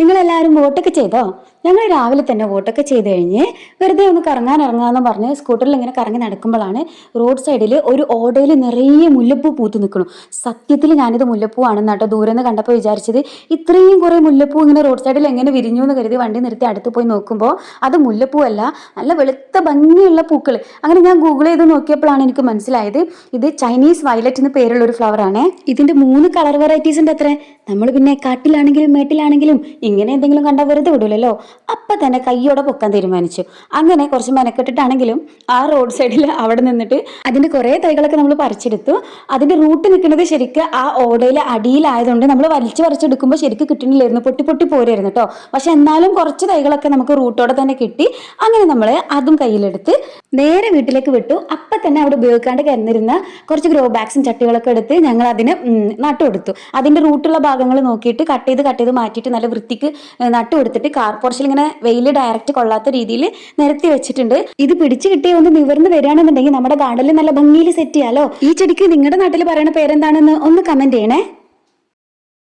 നിങ്ങളെല്ലാവരും വോട്ടൊക്കെ ചെയ്തോ? ഞങ്ങൾ രാവിലെ തന്നെ വോട്ടൊക്കെ ചെയ്ത് കഴിഞ്ഞ് വെറുതെ ഒന്ന് കറങ്ങാൻ ഇറങ്ങാന്ന് പറഞ്ഞ് സ്കൂട്ടറിൽ ഇങ്ങനെ കറങ്ങി നടക്കുമ്പോഴാണ് റോഡ് സൈഡിൽ ഒരു ഓടയിൽ നിറയെ മുല്ലപ്പൂ പൂത്ത് നിൽക്കണു. സത്യത്തിൽ ഞാനിത് മുല്ലപ്പൂ ആണെന്ന് കേട്ടോ ദൂരെ നിന്ന് കണ്ടപ്പോൾ വിചാരിച്ചത്. ഇത്രയും കുറെ മുല്ലപ്പൂ ഇങ്ങനെ റോഡ് സൈഡിൽ എങ്ങനെ വിരിഞ്ഞു എന്ന് കരുതി വണ്ടി നിർത്തി അടുത്ത് പോയി നോക്കുമ്പോൾ അത് മുല്ലപ്പൂ അല്ല നല്ല വെളുത്ത ഭംഗിയുള്ള പൂക്കൾ അങ്ങനെ ഞാൻ ഗൂഗിൾ ചെയ്ത് നോക്കിയപ്പോഴാണ് എനിക്ക് മനസ്സിലായത് ഇത് ചൈനീസ് വയലറ്റ് എന്ന് പേരുള്ള ഒരു ഫ്ലവർ ആണ്. ഇതിന്റെ മൂന്ന് കളർ വെറൈറ്റീസ് ഉണ്ട് അത്രേ. നമ്മൾ പിന്നെ കാട്ടിലാണെങ്കിലും മേട്ടിലാണെങ്കിലും ഇങ്ങനെ എന്തെങ്കിലും കണ്ടാൽ വെറുതെ വിടൂലല്ലോ. അപ്പൊ തന്നെ കയ്യോടെ പൊക്കാൻ തീരുമാനിച്ചു. അങ്ങനെ കുറച്ച് മെനക്കെട്ടിട്ടാണെങ്കിലും ആ റോഡ് സൈഡിൽ അവിടെ നിന്നിട്ട് അതിന്റെ കുറേ തൈകളൊക്കെ നമ്മൾ പറിച്ചെടുത്തു. അതിന്റെ റൂട്ട് നിൽക്കുന്നത് ശരിക്ക് ആ ഓടയിലെ അടിയിലായതുകൊണ്ട് നമ്മൾ വലിച്ചു പറിച്ചെടുക്കുമ്പോൾ ശരിക്ക് കിട്ടുന്നില്ലായിരുന്നു. പൊട്ടി പൊട്ടി പോരായിരുന്നു കേട്ടോ പക്ഷെ എന്നാലും കുറച്ച് തൈകളൊക്കെ നമുക്ക് റൂട്ടോടെ തന്നെ കിട്ടി. അങ്ങനെ നമ്മൾ അതും കയ്യിലെടുത്ത് നേരെ വീട്ടിലേക്ക് വിട്ടു. അപ്പം തന്നെ അവിടെ ഉപയോഗിക്കാണ്ട് കിടന്നിരുന്ന കുറച്ച് ഗ്രോ ബാഗ്സും ചട്ടികളൊക്കെ എടുത്ത് ഞങ്ങൾ അതിന് നട്ടുകൊടുത്തു നട്ടു കൊടുത്തു. അതിന്റെ റൂട്ടുള്ള ഭാഗങ്ങൾ നോക്കിയിട്ട് കട്ട് ചെയ്ത് കട്ട് ചെയ്ത് മാറ്റിയിട്ട് നല്ല വൃത്തിക്ക് നട്ടുകൊടുത്തിട്ട് കാർപോർച്ചിൽ ഇങ്ങനെ വെയിൽ ഡയറക്റ്റ് കൊള്ളാത്ത രീതിയിൽ നിരത്തി വെച്ചിട്ടുണ്ട്. ഇത് പിടിച്ചു കിട്ടിയ ഒന്ന് നിവർന്ന് വരികയാണെന്നുണ്ടെങ്കിൽ നമ്മുടെ ഗാർഡനിൽ നല്ല ഭംഗിയിൽ സെറ്റ് ചെയ്യാലോ? ഈ ചെടിക്ക് നിങ്ങളുടെ നാട്ടിൽ പറയുന്ന പേരെന്താണെന്ന് ഒന്ന് കമന്റ് ചെയ്യണേ.